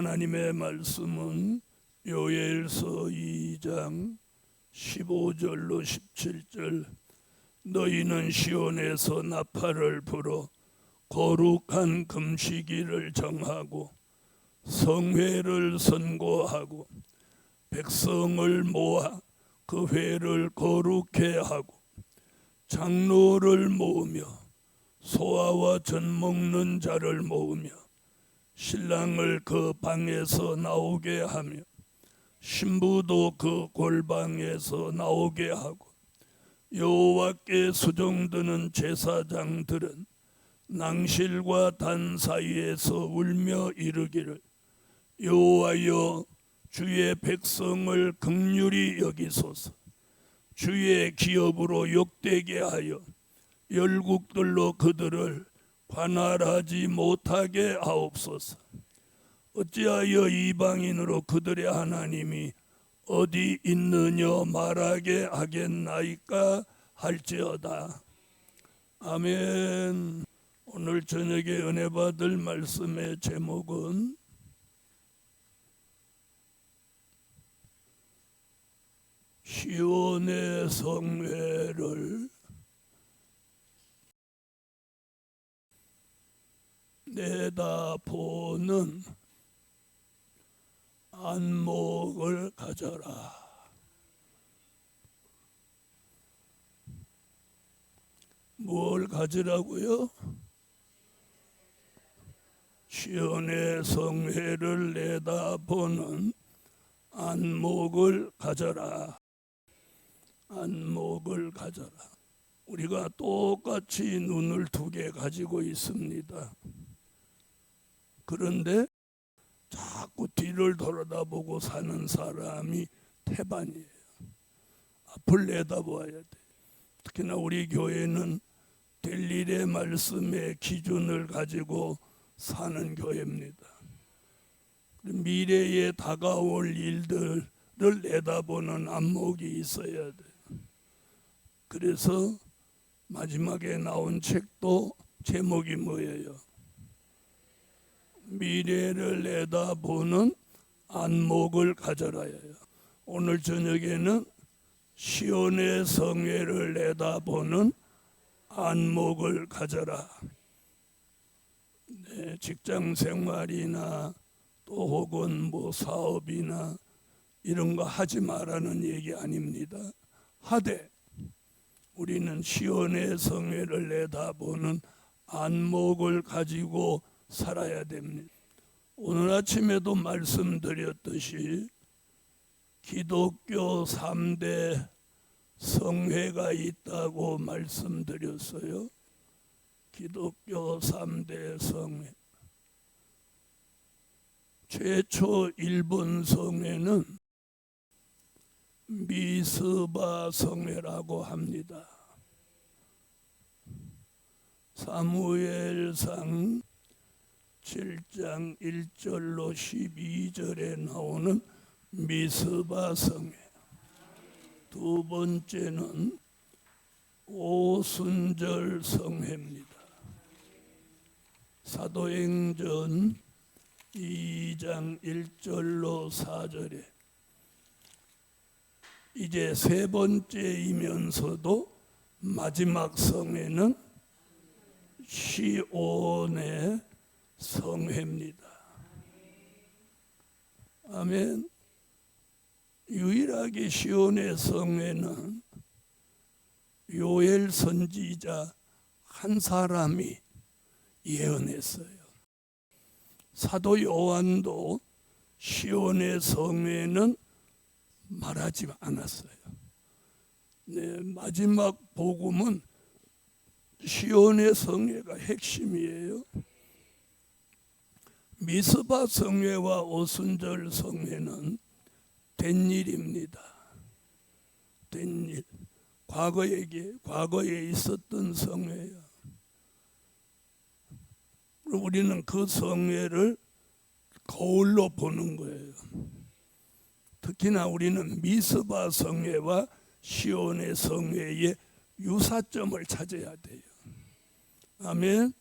하나님의 말씀은 요엘서 2장 15절로 17절 너희는 시온에서 나팔을 불어 거룩한 금식일을 정하고 성회를 선고하고 백성을 모아 그 회를 거룩해 하고 장로를 모으며 소아와 젖 먹는 자를 모으며 신랑을 그 방에서 나오게 하며 신부도 그 골방에서 나오게 하고 여호와께 수종드는 제사장들은 낭실과 단 사이에서 울며 이르기를 여호와여 주의 백성을 극률이 여기소서. 주의 기업으로 욕되게 하여 열국들로 그들을 관할하지 못하게 하옵소서. 어찌하여 이방인으로 그들의 하나님이 어디 있느냐 말하게 하겠나이까 할지어다. 아멘. 오늘 저녁에 은혜 받을 말씀의 제목은 시온의 성회를 내다보는 안목을 가져라. 뭘 가지라고요? 시온의 성회를 내다보는 안목을 가져라. 안목을 가져라. 우리가 똑같이 눈을 두 개 가지고 있습니다. 그런데 자꾸 뒤를 돌아다보고 사는 사람이 태반이에요. 앞을 내다봐야 돼. 특히나 우리 교회는 될 일의 말씀의 기준을 가지고 사는 교회입니다. 미래에 다가올 일들을 내다보는 안목이 있어야 돼. 그래서 마지막에 나온 책도 제목이 뭐예요? 미래를 내다보는 안목을 가져라예요. 오늘 저녁에는 시온의 성회를 내다보는 안목을 가져라. 네, 직장 생활이나 또 혹은 뭐 사업이나 이런 거 하지 말라는 얘기 아닙니다. 하되 우리는 시온의 성회를 내다보는 안목을 가지고 살아야 됩니다. 오늘 아침에도 말씀드렸듯이 기독교 3대 성회가 있다고 말씀드렸어요. 기독교 3대 성회. 최초 일본 성회는 미스바 성회라고 합니다. 사무엘상 7장 1절로 12절에 나오는 미스바 성회. 두 번째는 오순절 성회입니다. 사도행전 2장 1절로 4절에 이제 세 번째이면서도 마지막 성회는 시온의 성회입니다. 아멘. 유일하게 시온의 성회는 요엘 선지자 한 사람이 예언했어요. 사도 요한도 시온의 성회는 말하지 않았어요. 네, 마지막 복음은 시온의 성회가 핵심이에요. 미스바 성회와 오순절 성회는 된 일입니다. 된 일. 과거에게 과거에 있었던 성회야. 우리는 그 성회를 거울로 보는 거예요. 특히나 우리는 미스바 성회와 시온의 성회의 유사점을 찾아야 돼요. 아멘.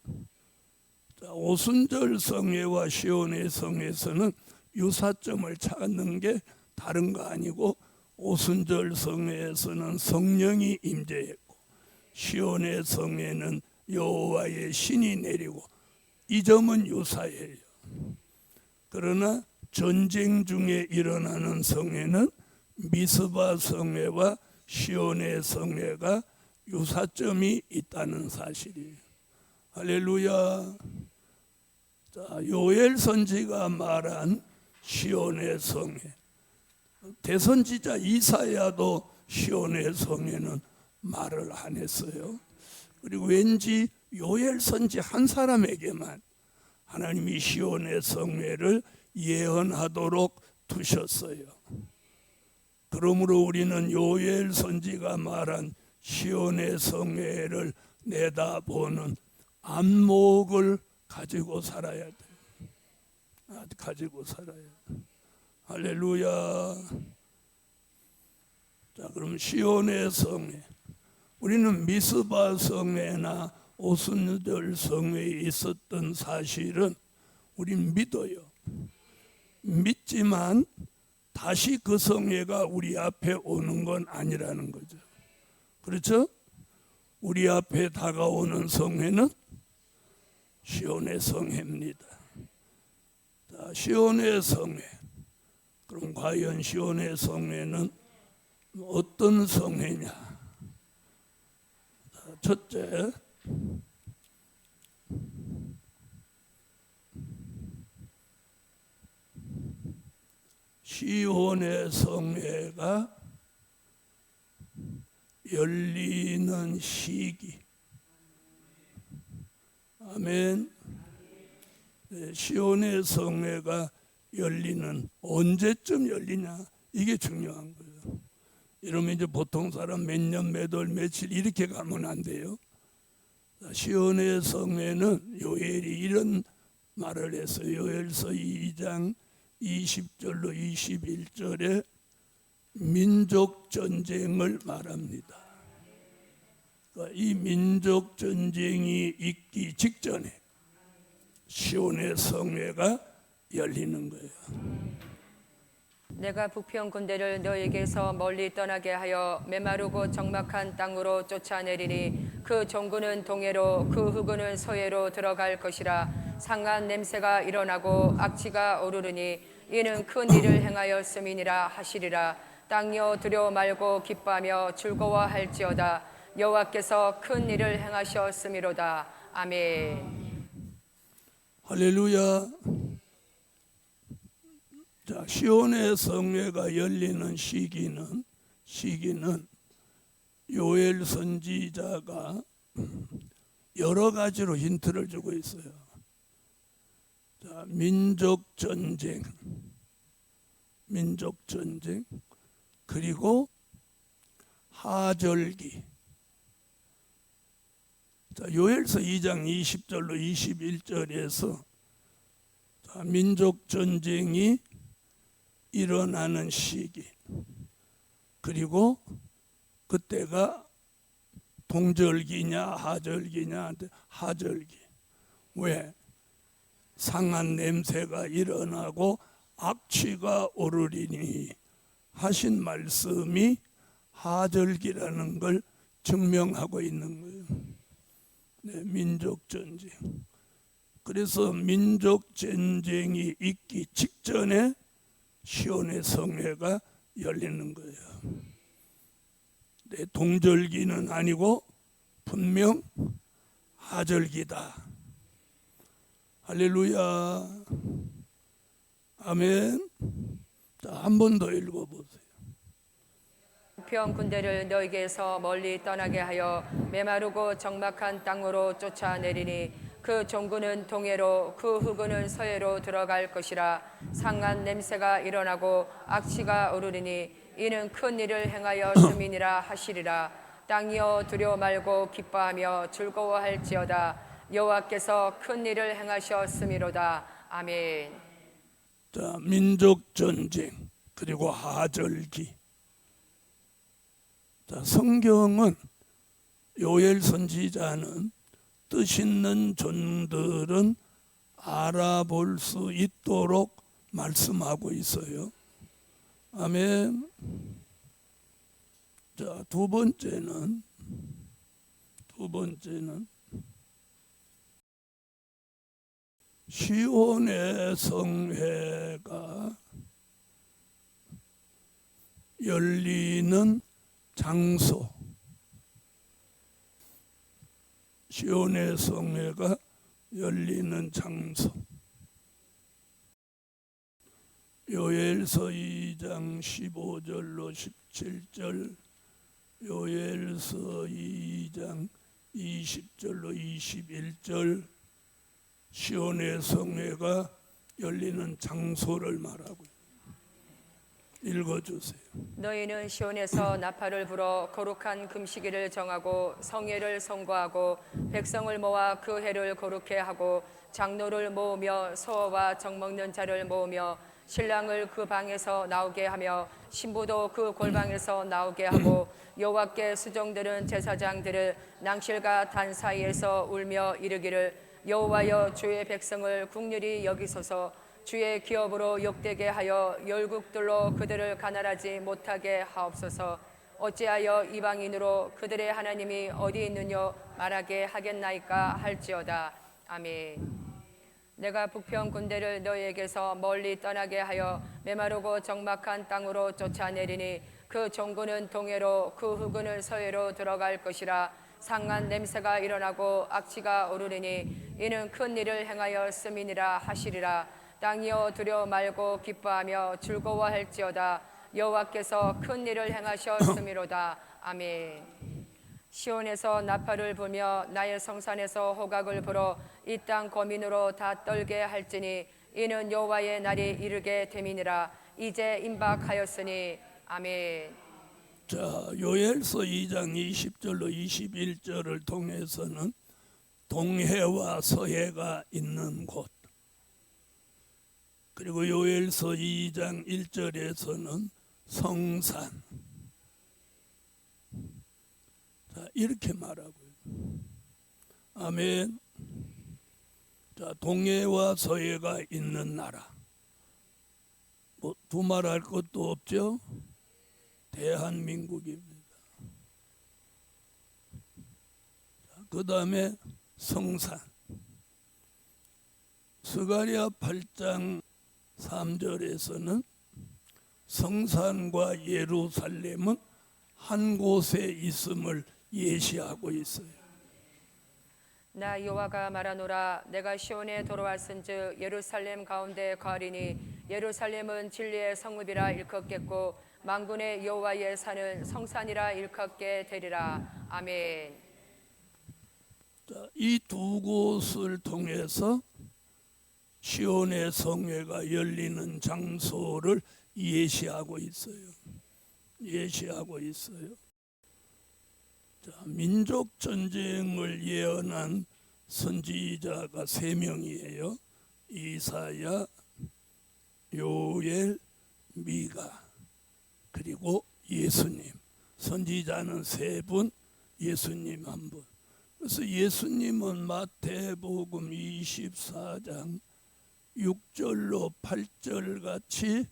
자, 오순절 성회와 시온의 성회에서는 유사점을 찾는 게 다른 거 아니고 오순절 성회에서는 성령이 임재했고 시온의 성회는 여호와의 신이 내리고 이 점은 유사해요. 그러나 전쟁 중에 일어나는 성회는 미스바 성회와 시온의 성회가 유사점이 있다는 사실이에요. 할렐루야. 자, 요엘 선지가 말한 시온의 성회. 대선지자 이사야도 시온의 성회는 말을 안 했어요. 그리고 왠지 요엘 선지 한 사람에게만 하나님이 시온의 성회를 예언하도록 두셨어요. 그러므로 우리는 요엘 선지가 말한 시온의 성회를 내다보는 안목을 가지고 살아야 돼. 아, 가지고 살아야 돼. 할렐루야. 자, 그럼 시온의 성회. 우리는 미스바 성회나 오순절 성회에 있었던 사실은 우린 믿어요. 믿지만 다시 그 성회가 우리 앞에 오는 건 아니라는 거죠. 그렇죠? 우리 앞에 다가오는 성회는 시온의 성회입니다. 자, 시온의 성회. 그럼 과연 시온의 성회는 어떤 성회냐? 자, 첫째, 시온의 성회가 열리는 시기. 아멘. 네, 시온의 성회가 열리는 언제쯤 열리냐 이게 중요한 거예요. 이러면 이제 보통 사람 몇 년, 몇 월, 며칠 이렇게 가면 안 돼요. 시온의 성회는 요엘이 이런 말을 했어요. 요엘서 2장 20절로 21절에 민족 전쟁을 말합니다. 이 민족 전쟁이 있기 직전에 시온의 성회가 열리는 거예요. 내가 북평 군대를 너에게서 멀리 떠나게 하여 메마르고 적막한 땅으로 쫓아내리니 그 종군은 동해로 그 후군은 서해로 들어갈 것이라 상한 냄새가 일어나고 악취가 오르르니 이는 큰 일을 행하였음이니라 하시리라 땅이여 두려워 말고 기뻐하며 즐거워할지어다 여호와께서 큰 일을 행하셨음이로다 아멘 할렐루야. 자, 시온의 성회가 열리는 시기는 시기는 요엘 선지자가 여러 가지로 힌트를 주고 있어요. 자, 민족 전쟁, 민족 전쟁, 그리고 하절기. 자, 요엘서 2장 20절로 21절에서 자, 민족 전쟁이 일어나는 시기. 그리고 그때가 동절기냐 하절기냐 하절기. 왜? 상한 냄새가 일어나고 악취가 오르리니 하신 말씀이 하절기라는 걸 증명하고 있는 거예요. 네, 민족 전쟁. 그래서 민족 전쟁이 있기 직전에 시온의 성회가 열리는 거예요. 네, 동절기는 아니고 분명 하절기다. 할렐루야. 아멘. 자, 한 번 더 읽어보세요. 평 군대를 너에게서 멀리 떠나게 하여 메마르고 적막한 땅으로 쫓아내리니 그 종군은 동해로 그 후군은 서해로 들어갈 것이라 상한 냄새가 일어나고 악취가 오르리니 이는 큰 일을 행하여 주민이라 하시리라. 땅이여 두려워 말고 기뻐하며 즐거워할지어다. 여호와께서 큰 일을 행하셨음이로다. 아멘. 자, 민족 전쟁 그리고 하절기. 자, 성경은 요엘 선지자는 뜻 있는 존들은 알아볼 수 있도록 말씀하고 있어요. 아멘. 자, 두 번째는 두 번째는 시온의 성회가 열리는 장소. 시온의 성회가 열리는 장소. 요엘서 2장 15절로 17절 요엘서 2장 20절로 21절 시온의 성회가 열리는 장소를 말하고 읽어주세요. 너희는 시온에서 나팔을 불어 거룩한 금식일을 정하고 성회를 선고하고 백성을 모아 그 해를 거룩해 하고 장로를 모으며 소와 정 먹는 자를 모으며 신랑을 그 방에서 나오게 하며 신부도 그 골방에서 나오게 하고 여호와께 수종들은 제사장들을 낭실과 단 사이에서 울며 이르기를 여호와여 주의 백성을 국률이 여기소서 주의 기업으로 욕되게 하여 열국들로 그들을 가난하지 못하게 하옵소서. 어찌하여 이방인으로 그들의 하나님이 어디 있느냐 말하게 하겠나이까 할지어다. 아멘. 내가 북평 군대를 너희에게서 멀리 떠나게 하여 메마르고 적막한 땅으로 쫓아내리니 그 종군은 동해로 그 후군은 서해로 들어갈 것이라. 상한 냄새가 일어나고 악취가 오르리니 이는 큰 일을 행하여 씀이니라 하시리라 땅이여 두려워 말고 기뻐하며 즐거워할지어다. 여호와께서 큰 일을 행하셨음이로다. 아멘. 시온에서 나팔을 불며 나의 성산에서 호각을 불어 이 땅 거민으로 다 떨게 할지니 이는 여호와의 날이 이르게 됨이니라. 이제 임박하였으니. 아멘. 자, 요엘서 2장 20절로 21절을 통해서는 동해와 서해가 있는 곳 그리고 요엘서 2장 1절에서는 성산 자, 이렇게 말하고요. 아멘. 자, 동해와 서해가 있는 나라. 뭐 두말할 것도 없죠. 대한민국입니다. 그 다음에 성산. 스가리아 8장 3절에서는 성산과 예루살렘은 한 곳에 있음을 예시하고 있어요. 나 여호와가 말하노라 내가 시온에 돌아왔은즉 예루살렘 가운데 거하리니 예루살렘은 진리의 성읍이라 일컫겠고 만군의 여호와의 산은 성산이라 일컫게 되리라 아멘 이 두 곳을 통해서 시온의 성회가 열리는 장소를 예시하고 있어요. 예시하고 있어요. 자, 민족 전쟁을 예언한 선지자가 세 명이에요. 이사야, 요엘, 미가 그리고 예수님. 선지자는 세 분, 예수님 한 분. 그래서 예수님은 마태복음 24장 6절로 8절 같이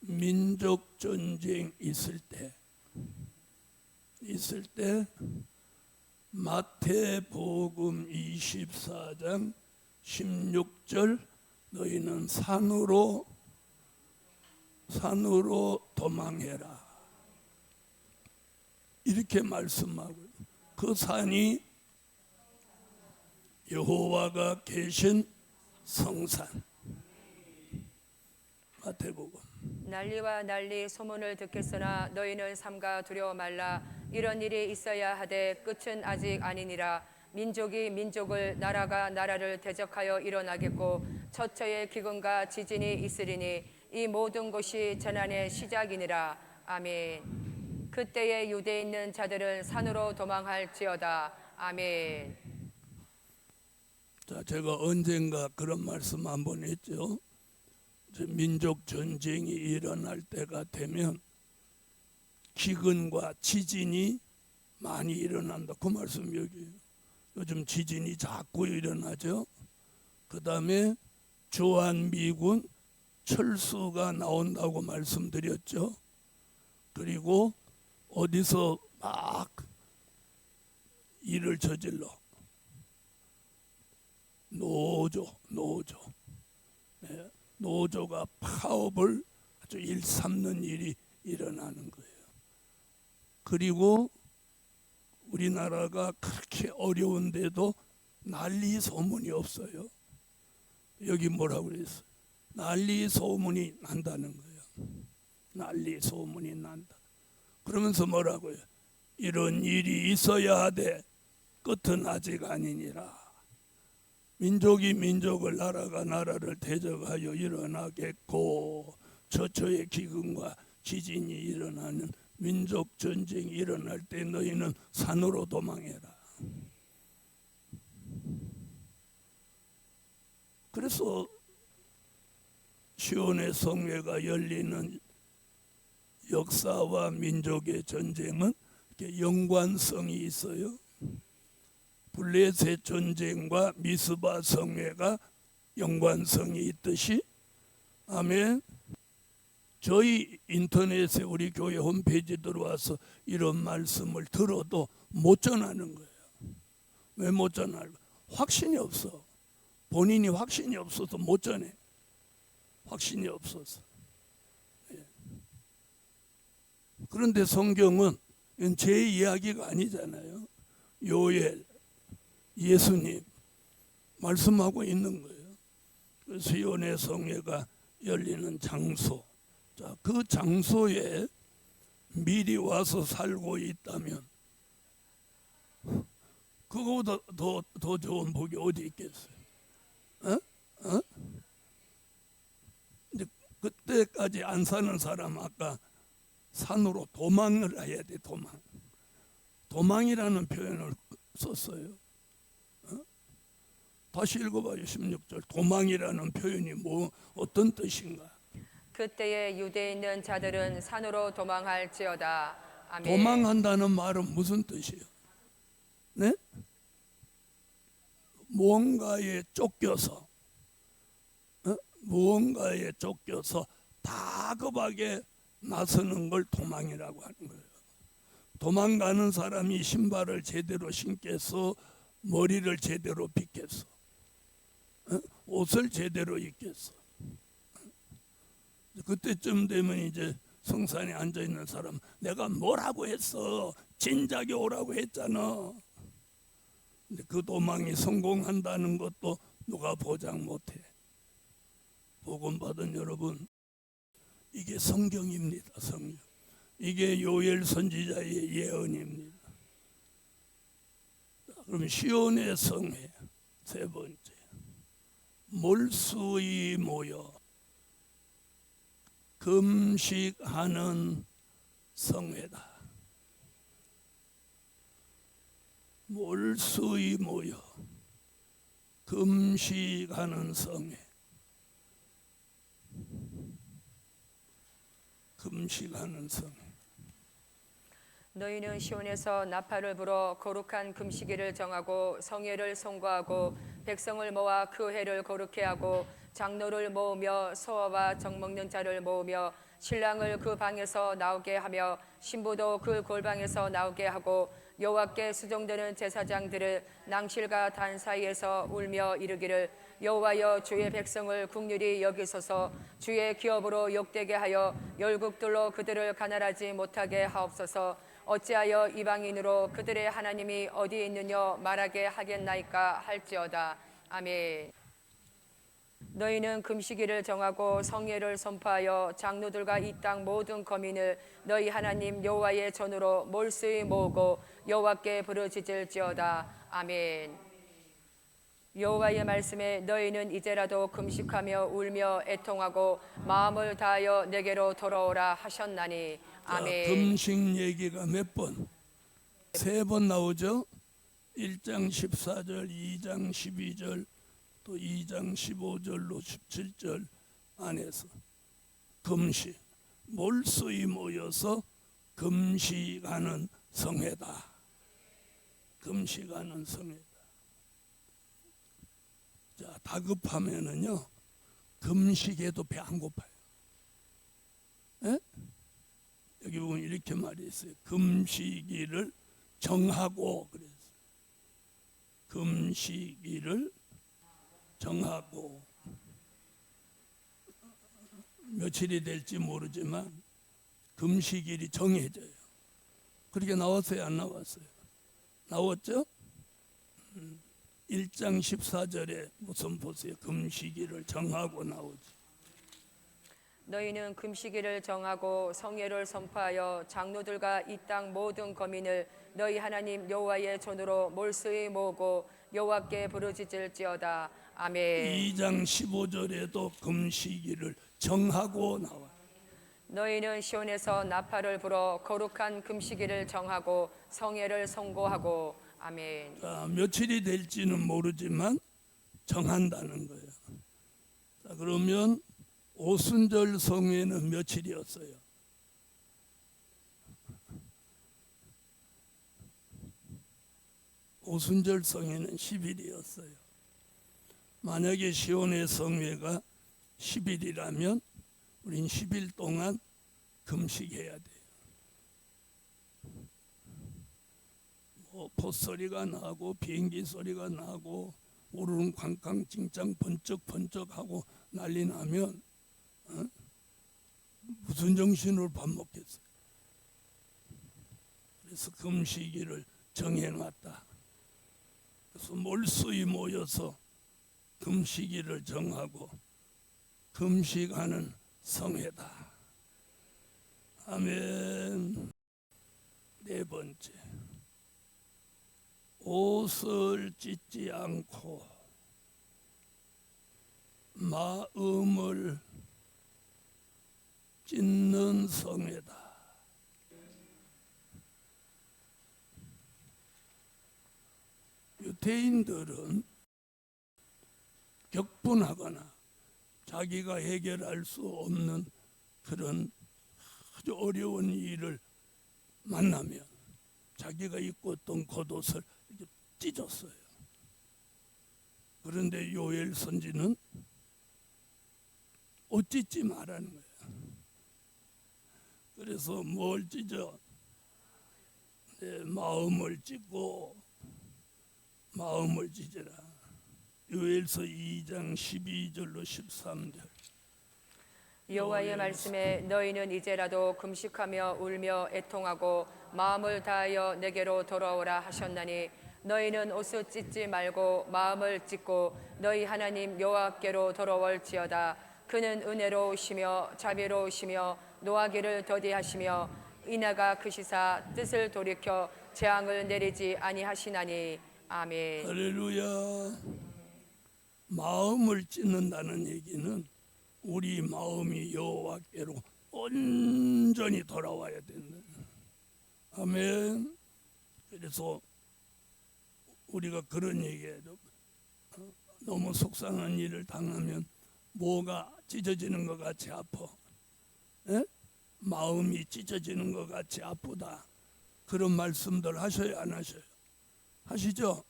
민족 전쟁 있을 때 있을 때 마태복음 24장 16절 너희는 산으로 산으로 도망해라. 이렇게 말씀하고 그 산이 여호와가 계신 성산 마태복음. 난리와 난리 소문을 듣겠으나 너희는 삼가 두려워 말라. 이런 일이 있어야 하되 끝은 아직 아니니라. 민족이 민족을 나라가 나라를 대적하여 일어나겠고 처처의 기근과 지진이 있으리니 이 모든 것이 재난의 시작이니라. 아멘. 그때에 유대에 있는 자들은 산으로 도망할지어다. 아멘. 자, 제가 언젠가 그런 말씀 한 번 했죠. 민족 전쟁이 일어날 때가 되면 기근과 지진이 많이 일어난다. 그 말씀 여기 요즘 지진이 자꾸 일어나죠. 그 다음에 주한 미군 철수가 나온다고 말씀드렸죠. 그리고 어디서 막 일을 저질러 노조 노조 네, 노조가 파업을 아주 일삼는 일이 일어나는 거예요. 그리고 우리나라가 그렇게 어려운데도 난리 소문이 없어요. 여기 뭐라고 그랬어요? 난리 소문이 난다는 거예요. 난리 소문이 난다. 그러면서 뭐라고요? 이런 일이 있어야 돼. 끝은 아직 아니니라. 민족이 민족을 나라가 나라를 대적하여 일어나겠고 처처의 기근과 지진이 일어나는 민족 전쟁이 일어날 때 너희는 산으로 도망해라. 그래서 시온의 성회가 열리는 역사와 민족의 전쟁은 연관성이 있어요. 블레셋 전쟁과 미스바 성회가 연관성이 있듯이 아멘. 저희 인터넷에 우리 교회 홈페이지 들어와서 이런 말씀을 들어도 못 전하는 거예요. 왜 못 전할까? 확신이 없어. 본인이 확신이 없어서 못 전해. 확신이 없어서. 예. 그런데 성경은 제 이야기가 아니잖아요. 요엘, 예수님 말씀하고 있는 거예요. 그 시온의 성회가 열리는 장소. 자, 그 장소에 미리 와서 살고 있다면 그거보다 더, 더 좋은 복이 어디 있겠어요? 어? 어? 이제 그때까지 안 사는 사람 아까 산으로 도망을 해야 돼 도망. 도망이라는 표현을 썼어요. 어? 다시 읽어봐요 16절 도망이라는 표현이 뭐 어떤 뜻인가? 그때에 유대에 있는 자들은 산으로 도망할지어다. 아멘. 도망한다는 말은 무슨 뜻이에요? 네? 무언가에 쫓겨서 어? 무언가에 쫓겨서 다급하게 나서는 걸 도망이라고 하는 거예요. 도망가는 사람이 신발을 제대로 신겠어, 머리를 제대로 빗겠어, 어? 옷을 제대로 입겠어. 그때쯤 되면 이제 성산에 앉아 있는 사람, 내가 뭐라고 했어? 진작에 오라고 했잖아. 근데 그 도망이 성공한다는 것도 누가 보장 못해. 복음 받은 여러분, 이게 성경입니다. 성경. 이게 요엘 선지자의 예언입니다. 자, 그럼 시온의 성회 세 번째 몰수이 모여 금식하는 성회다. 몰수이 모여 금식하는 성회. 금식하는 성회. 너희는 시온에서 나팔을 불어 거룩한 금식일을 정하고 성회를 송구하고 백성을 모아 그 해를 거룩해 하고 장로를 모으며 소아와 정 먹는 자를 모으며 신랑을 그 방에서 나오게 하며 신부도 그 골방에서 나오게 하고 여호와께 수종되는 제사장들을 낭실과 단 사이에서 울며 이르기를 여호와여 주의 백성을 국률이 여기소서 주의 기업으로 욕되게 하여 열국들로 그들을 가난하지 못하게 하옵소서 어찌하여 이방인으로 그들의 하나님이 어디에 있느냐 말하게 하겠나이까 할지어다. 아멘. 너희는 금식일을 정하고 성례를 선포하여 장로들과 이 땅 모든 거민을 너희 하나님 여호와의 전으로 몰수히 모으고 여호와께 부르짖을지어다. 아멘. 여호와의 말씀에 너희는 이제라도 금식하며 울며 애통하고 마음을 다하여 내게로 돌아오라 하셨나니 자, 아멘 금식 얘기가 몇 번? 세 번 나오죠. 1장 14절, 2장 12절, 또 2장 15절로 17절 안에서 금식, 몰수히 모여서 금식하는 성회다. 금식하는 성회다. 자 다급하면은요 금식에도 배 안 고파요. 에? 여기 보면 이렇게 말이 있어요. 금식일을 정하고 그래서 금식일을 정하고 며칠이 될지 모르지만 금식일이 정해져요. 그렇게 나왔어요, 안 나왔어요? 나왔죠? 음, 1장 14절에 무슨 보세요? 금식일을 정하고 나오지. 너희는 금식일을 정하고 성회를 선포하여 장로들과 이 땅 모든 거민을 너희 하나님 여호와의 손으로 몰수히 모으고 여호와께 부르짖을지어다 아멘 2장 15절에도 금식일을 정하고 나와. 너희는 시온에서 나팔을 불어 거룩한 금식일을 정하고 성회를 선고하고 아멘 자, 며칠이 될지는 모르지만 정한다는 거예요. 자, 그러면 오순절 성회는 며칠이었어요? 오순절 성회는 10일이었어요. 만약에 시온의 성회가 10일이라면 우린 10일 동안 금식해야 돼요. 뭐 콧소리가 나고 비행기 소리가 나고 오르는 쾅쾅찡짱 번쩍번쩍하고 난리 나면 어? 무슨 정신으로 밥 먹겠어요? 그래서 금식일을 정해놨다. 그래서 몰수히 모여서 금식일을 정하고 금식하는 성회다. 아멘. 네 번째. 옷을 찢지 않고 마음을 찢는 성회다. 유태인들은 격분하거나 자기가 해결할 수 없는 그런 아주 어려운 일을 만나면 자기가 입고 있던 겉옷을 찢었어요. 그런데 요엘 선지는 옷 찢지 말라는 거예요. 그래서 뭘 찢어? 내 마음을 찢고 마음을 찢어라. 요엘서 2장 12절로 13절. 여호와의 말씀에 너희는 이제라도 금식하며 울며 애통하고 마음을 다하여 내게로 돌아오라 하셨나니 너희는 옷을 찢지 말고 마음을 찢고 너희 하나님 여호와께로 돌아올지어다 그는 은혜로우시며 자비로우시며 노하기를 더디하시며 이나가 그 시사 뜻을 돌이켜 재앙을 내리지 아니하시나니 아멘 할렐루야. 마음을 찢는다는 얘기는 우리 마음이 여호와께로 온전히 돌아와야 된다. 아멘. 그래서 우리가 그런 얘기해도 어, 너무 속상한 일을 당하면 뭐가 찢어지는 것 같이 아파. 에? 마음이 찢어지는 것 같이 아프다. 그런 말씀들 하셔요, 안 하셔요? 하시죠?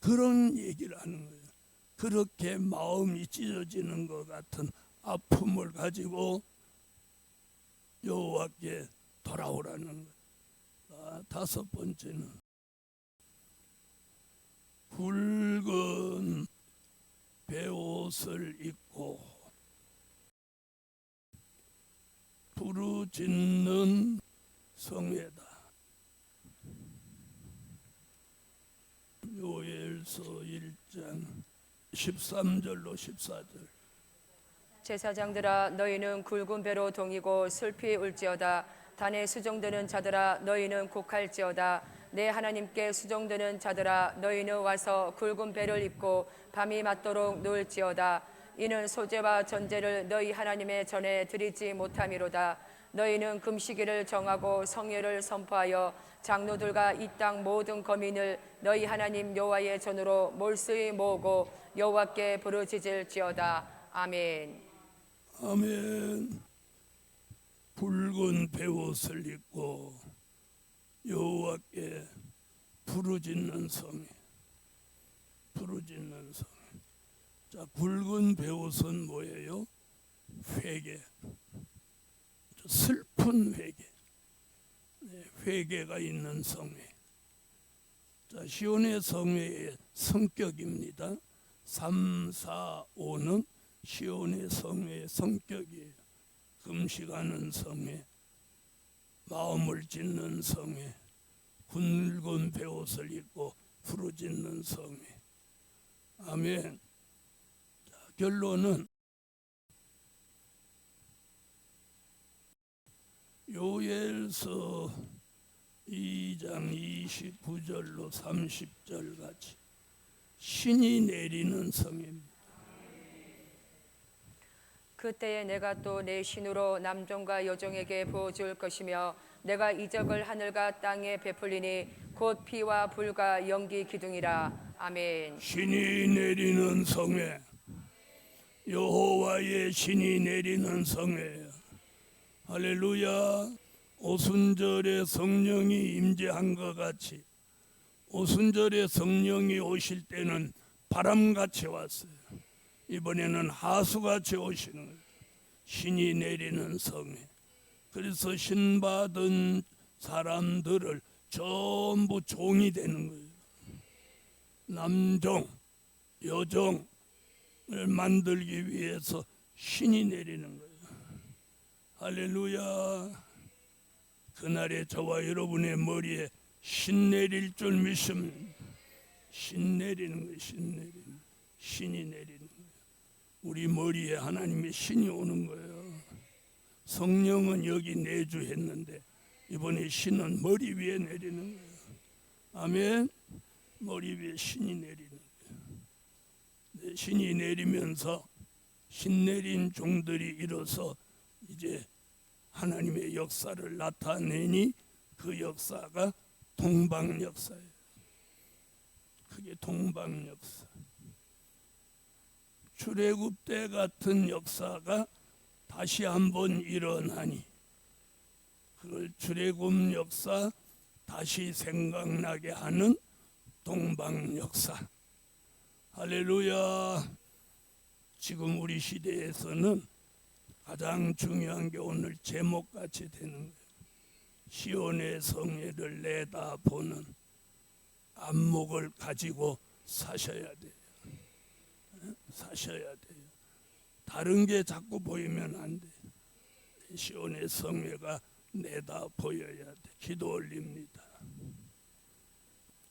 그런 얘기를 하는 거예요. 그렇게 마음이 찢어지는 것 같은 아픔을 가지고 여호와께 돌아오라는 거예요. 아, 다섯 번째는 붉은 베옷을 입고 부르짖는 성회다. 요엘서 1장 13절로 14절. 제사장들아 너희는 굵은 배로 동이고 슬피 울지어다 단에 수종드는 자들아 너희는 곡할지어다 내 하나님께 수종드는 자들아 너희는 와서 굵은 배를 입고 밤이 맞도록 놀지어다 이는 소재와 전제를 너희 하나님의 전에 드리지 못함이로다 너희는 금식일을 정하고 성회를 선포하여 장로들과 이 땅 모든 거민을 너희 하나님 여호와의 전으로 몰수히 모으고 여호와께 부르짖을지어다 아멘. 아멘. 붉은 베옷을 입고 여호와께 부르짖는 성에 부르짖는 성에 자, 굵은 배옷은 뭐예요? 회개. 슬픈 회개. 네, 회개가 있는 성회. 자, 시온의 성회의 성격입니다. 3, 4, 5는 시온의 성회의 성격이에요. 금식하는 성회, 마음을 짓는 성회, 굵은 배옷을 입고 부르짖는 성회. 아멘. 자, 결론은 요엘서 2장 29절로 30절 같이 신이 내리는 성입니다. 그때에 내가 또 내 신으로 남종과 여종에게 부어줄 것이며 내가 이적을 하늘과 땅에 베풀리니 곧 피와 불과 연기 기둥이라 아멘. 신이 내리는 성회 여호와의 신이 내리는 성회 할렐루야 오순절에 성령이 임재한 것 같이 오순절에 성령이 오실 때는 바람같이 왔어요. 이번에는 하수같이 오시는 신이 내리는 성회 그래서 신 받은 사람들을 전부 종이 되는 거예요. 남종, 여종을 만들기 위해서 신이 내리는 거예요. 할렐루야. 그날에 저와 여러분의 머리에 신 내릴 줄 믿습니다. 신 내리는 거예요. 신 내리는. 신이 내리는 거예요. 우리 머리에 하나님의 신이 오는 거예요. 성령은 여기 내주했는데 이번에 신은 머리 위에 내리는 거예요. 아멘. 머리 위에 신이 내리는 거예요. 네, 신이 내리면서 신 내린 종들이 일어서 이제 하나님의 역사를 나타내니 그 역사가 동방 역사예요. 그게 동방 역사. 출애굽 때 같은 역사가 다시 한번 일어나니 그걸 출애굽 역사 다시 생각나게 하는 동방 역사. 할렐루야. 지금 우리 시대에서는 가장 중요한 게 오늘 제목같이 되는 거예요. 시온의 성회를 내다보는 안목을 가지고 사셔야 돼요. 어? 사셔야 돼요. 다른 게 자꾸 보이면 안 돼. 시온의 성회가 내다 보여야 돼. 기도 올립니다.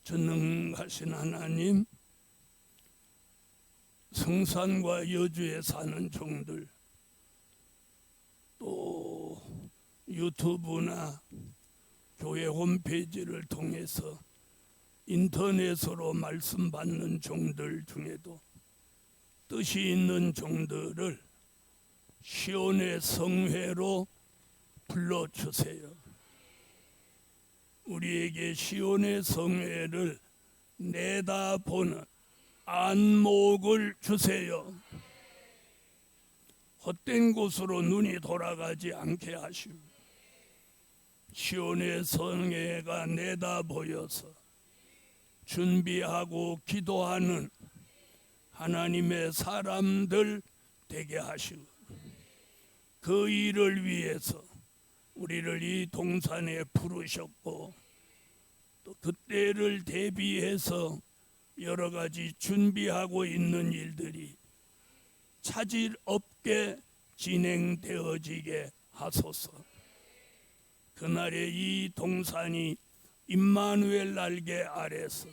전능하신 하나님 성산과 여주에 사는 종들 또 유튜브나 교회 홈페이지를 통해서 인터넷으로 말씀 받는 종들 중에도 뜻이 있는 종들을 시온의 성회로 불러 주세요. 우리에게 시온의 성회를 내다보는 안목을 주세요. 헛된 곳으로 눈이 돌아가지 않게 하시고 시온의 성회가 내다 보여서 준비하고 기도하는 하나님의 사람들 되게 하시고 그 일을 위해서 우리를 이 동산에 부르셨고 또 그때를 대비해서 여러 가지 준비하고 있는 일들이 차질 없게 진행되어지게 하소서. 그날에 이 동산이 임마누엘 날개 아래서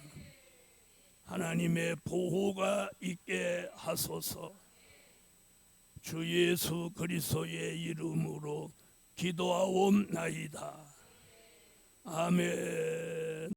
하나님의 보호가 있게 하소서. 주 예수 그리스도의 이름으로 기도하옵나이다. 아멘.